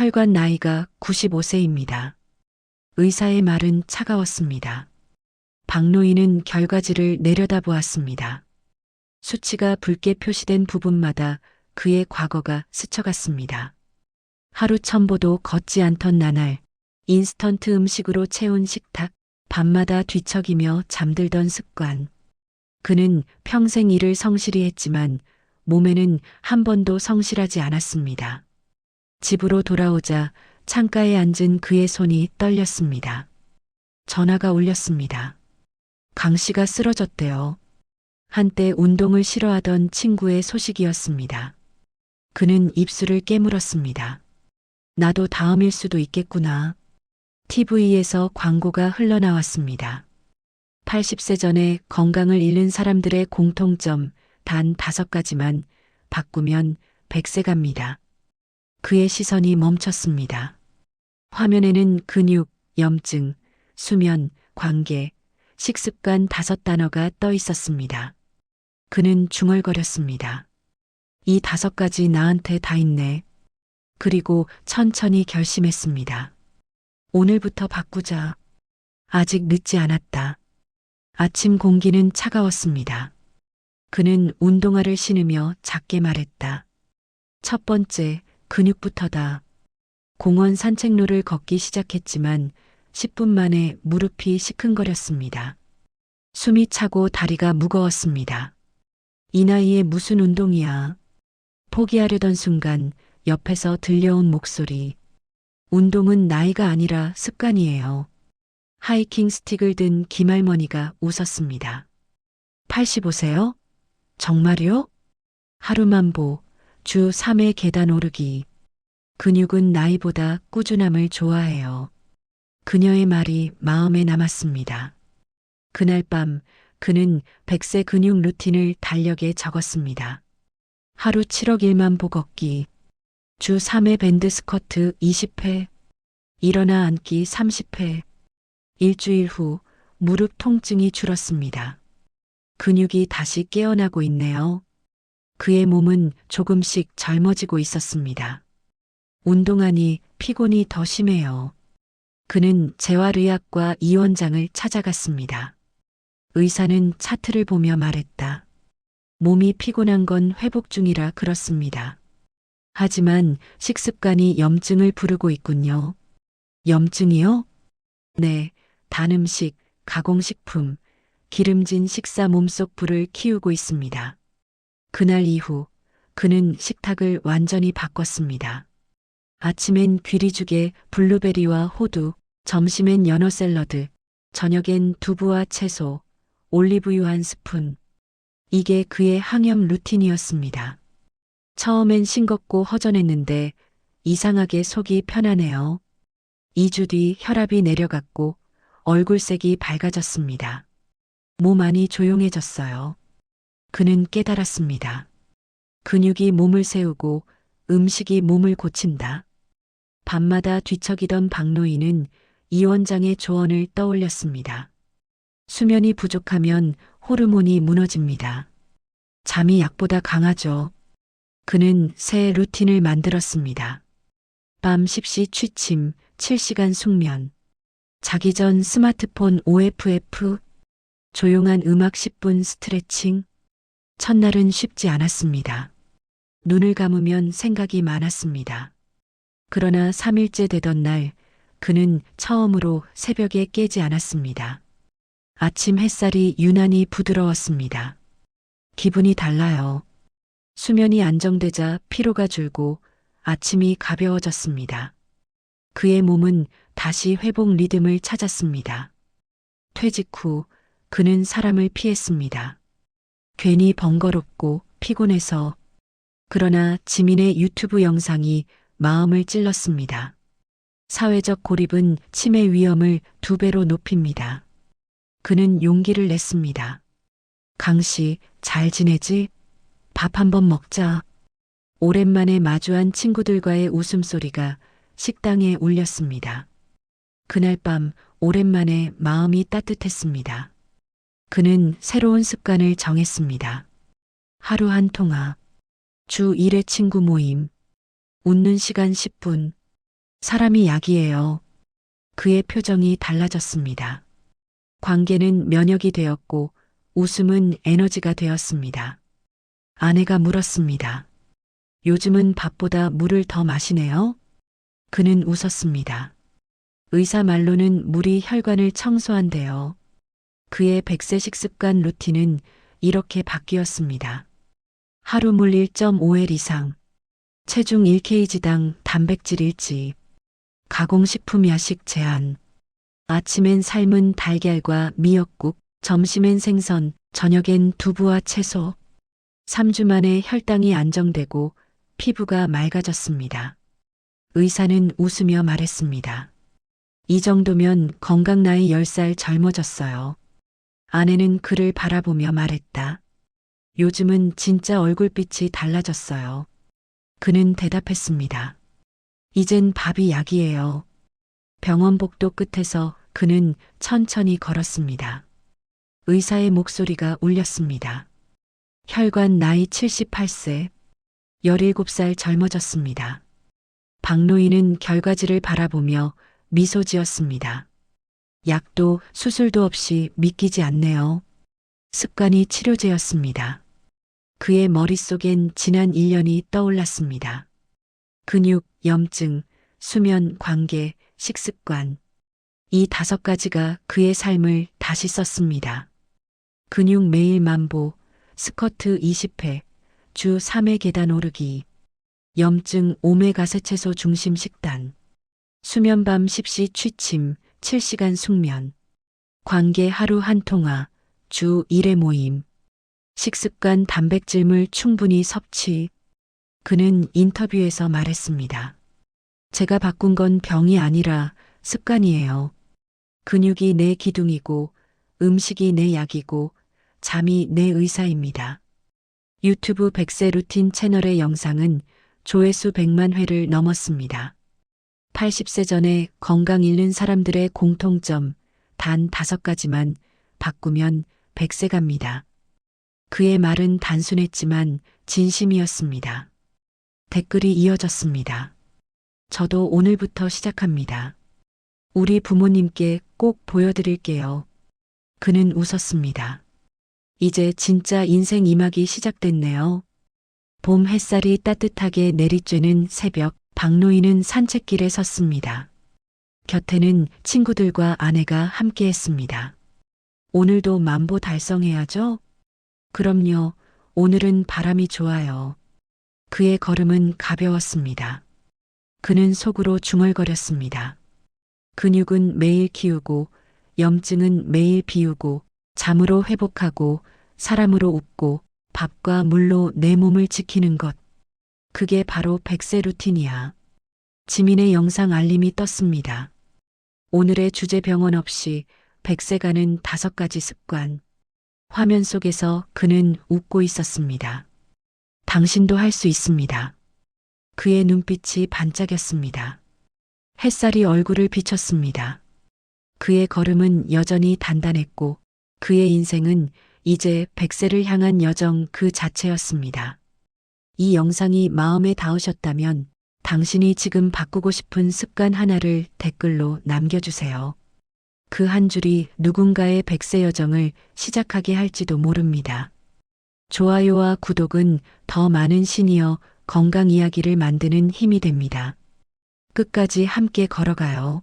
혈관 나이가 95세입니다. 의사의 말은 차가웠습니다. 박노인은 결과지를 내려다보았습니다. 수치가 붉게 표시된 부분마다 그의 과거가 스쳐갔습니다. 하루 천보도 걷지 않던 나날, 인스턴트 음식으로 채운 식탁, 밤마다 뒤척이며 잠들던 습관. 그는 평생 일을 성실히 했지만 몸에는 한 번도 성실하지 않았습니다. 집으로 돌아오자 창가에 앉은 그의 손이 떨렸습니다. 전화가 울렸습니다. 강 씨가 쓰러졌대요. 한때 운동을 싫어하던 친구의 소식이었습니다. 그는 입술을 깨물었습니다. 나도 다음일 수도 있겠구나. TV에서 광고가 흘러나왔습니다. 80세 전에 건강을 잃는 사람들의 공통점 단 다섯 가지만 바꾸면 100세 갑니다. 그의 시선이 멈췄습니다. 화면에는 근육, 염증, 수면, 관계, 식습관 다섯 단어가 떠 있었습니다. 그는 중얼거렸습니다. 이 다섯 가지 나한테 다 있네. 그리고 천천히 결심했습니다. 오늘부터 바꾸자. 아직 늦지 않았다. 아침 공기는 차가웠습니다. 그는 운동화를 신으며 작게 말했다. 첫 번째, 근육부터다. 공원 산책로를 걷기 시작했지만 10분 만에 무릎이 시큰거렸습니다. 숨이 차고 다리가 무거웠습니다. 이 나이에 무슨 운동이야. 포기하려던 순간 옆에서 들려온 목소리. 운동은 나이가 아니라 습관이에요. 하이킹 스틱을 든 김할머니가 웃었습니다. 85세요? 정말요? 하루만 보, 주 3회 계단 오르기. 근육은 나이보다 꾸준함을 좋아해요. 그녀의 말이 마음에 남았습니다. 그날 밤 그는 100세 근육 루틴을 달력에 적었습니다. 하루 7억 1만 보 걷기, 주 3회 밴드 스쿼트 20회, 일어나 앉기 30회, 일주일 후 무릎 통증이 줄었습니다. 근육이 다시 깨어나고 있네요. 그의 몸은 조금씩 젊어지고 있었습니다. 운동하니 피곤이 더 심해요. 그는 재활의학과 이 원장을 찾아갔습니다. 의사는 차트를 보며 말했다. 몸이 피곤한 건 회복 중이라 그렇습니다. 하지만 식습관이 염증을 부르고 있군요. 염증이요? 네, 단 음식, 가공식품, 기름진 식사 몸속 불을 키우고 있습니다. 그날 이후 그는 식탁을 완전히 바꿨습니다. 아침엔 귀리죽에 블루베리와 호두, 점심엔 연어 샐러드, 저녁엔 두부와 채소, 올리브유 한 스푼. 이게 그의 항염 루틴이었습니다. 처음엔 싱겁고 허전했는데 이상하게 속이 편하네요. 2주 뒤 혈압이 내려갔고 얼굴색이 밝아졌습니다. 몸 안이 조용해졌어요. 그는 깨달았습니다. 근육이 몸을 세우고 음식이 몸을 고친다. 밤마다 뒤척이던 박노인은 이 원장의 조언을 떠올렸습니다. 수면이 부족하면 호르몬이 무너집니다. 잠이 약보다 강하죠. 그는 새 루틴을 만들었습니다. 밤 10시 취침, 7시간 숙면. 자기 전 스마트폰 OFF, 조용한 음악 10분 스트레칭. 첫날은 쉽지 않았습니다. 눈을 감으면 생각이 많았습니다. 그러나 3일째 되던 날, 그는 처음으로 새벽에 깨지 않았습니다. 아침 햇살이 유난히 부드러웠습니다. 기분이 달라요. 수면이 안정되자 피로가 줄고 아침이 가벼워졌습니다. 그의 몸은 다시 회복 리듬을 찾았습니다. 퇴직 후 그는 사람을 피했습니다. 괜히 번거롭고 피곤해서 그러나 지민의 유튜브 영상이 마음을 찔렀습니다. 사회적 고립은 치매 위험을 두 배로 높입니다. 그는 용기를 냈습니다. 강 씨, 잘 지내지? 밥 한번 먹자. 오랜만에 마주한 친구들과의 웃음소리가 식당에 울렸습니다. 그날 밤 오랜만에 마음이 따뜻했습니다. 그는 새로운 습관을 정했습니다. 하루 한 통화, 주 1회 친구 모임, 웃는 시간 10분, 사람이 약이에요. 그의 표정이 달라졌습니다. 관계는 면역이 되었고 웃음은 에너지가 되었습니다. 아내가 물었습니다. 요즘은 밥보다 물을 더 마시네요? 그는 웃었습니다. 의사 말로는 물이 혈관을 청소한대요. 그의 백세 식 습관 루틴은 이렇게 바뀌었습니다. 하루 물 1.5엘 이상, 체중 1kg당 단백질 일지, 가공식품 야식 제한, 아침엔 삶은 달걀과 미역국, 점심엔 생선, 저녁엔 두부와 채소. 3주 만에 혈당이 안정되고 피부가 맑아졌습니다. 의사는 웃으며 말했습니다. 이 정도면 건강 나이 10살 젊어졌어요. 아내는 그를 바라보며 말했다. 요즘은 진짜 얼굴빛이 달라졌어요. 그는 대답했습니다. 이젠 밥이 약이에요. 병원 복도 끝에서 그는 천천히 걸었습니다. 의사의 목소리가 울렸습니다. 혈관 나이 78세, 17살 젊어졌습니다. 박노인은 결과지를 바라보며 미소 지었습니다. 약도 수술도 없이 믿기지 않네요. 습관이 치료제였습니다. 그의 머릿속엔 지난 1년이 떠올랐습니다. 근육, 염증, 수면, 관계, 식습관. 이 다섯 가지가 그의 삶을 다시 썼습니다. 근육 매일 만보, 스쿼트 20회, 주 3회 계단 오르기, 염증 오메가3 채소 중심 식단, 수면 밤 10시 취침, 7시간 숙면, 관계 하루 한 통화, 주 1회 모임, 식습관 단백질물 충분히 섭취. 그는 인터뷰에서 말했습니다. 제가 바꾼 건 병이 아니라 습관이에요. 근육이 내 기둥이고 음식이 내 약이고 잠이 내 의사입니다. 유튜브 100세 루틴 채널의 영상은 조회수 100만 회를 넘었습니다. 80세 전에 건강 잃는 사람들의 공통점 단 다섯 가지만 바꾸면 100세 갑니다. 그의 말은 단순했지만 진심이었습니다. 댓글이 이어졌습니다. 저도 오늘부터 시작합니다. 우리 부모님께 꼭 보여드릴게요. 그는 웃었습니다. 이제 진짜 인생 이막이 시작됐네요. 봄 햇살이 따뜻하게 내리쬐는 새벽, 박노인은 산책길에 섰습니다. 곁에는 친구들과 아내가 함께 했습니다. 오늘도 만보 달성해야죠? 그럼요. 오늘은 바람이 좋아요. 그의 걸음은 가벼웠습니다. 그는 속으로 중얼거렸습니다. 근육은 매일 키우고, 염증은 매일 비우고, 잠으로 회복하고, 사람으로 웃고, 밥과 물로 내 몸을 지키는 것. 그게 바로 백세 루틴이야. 지민의 영상 알림이 떴습니다. 오늘의 주제 병원 없이 백세 가는 다섯 가지 습관. 화면 속에서 그는 웃고 있었습니다. 당신도 할 수 있습니다. 그의 눈빛이 반짝였습니다. 햇살이 얼굴을 비쳤습니다. 그의 걸음은 여전히 단단했고 그의 인생은 이제 백세를 향한 여정 그 자체였습니다. 이 영상이 마음에 닿으셨다면 당신이 지금 바꾸고 싶은 습관 하나를 댓글로 남겨주세요. 그 한 줄이 누군가의 백세 여정을 시작하게 할지도 모릅니다. 좋아요와 구독은 더 많은 시니어 건강 이야기를 만드는 힘이 됩니다. 끝까지 함께 걸어가요.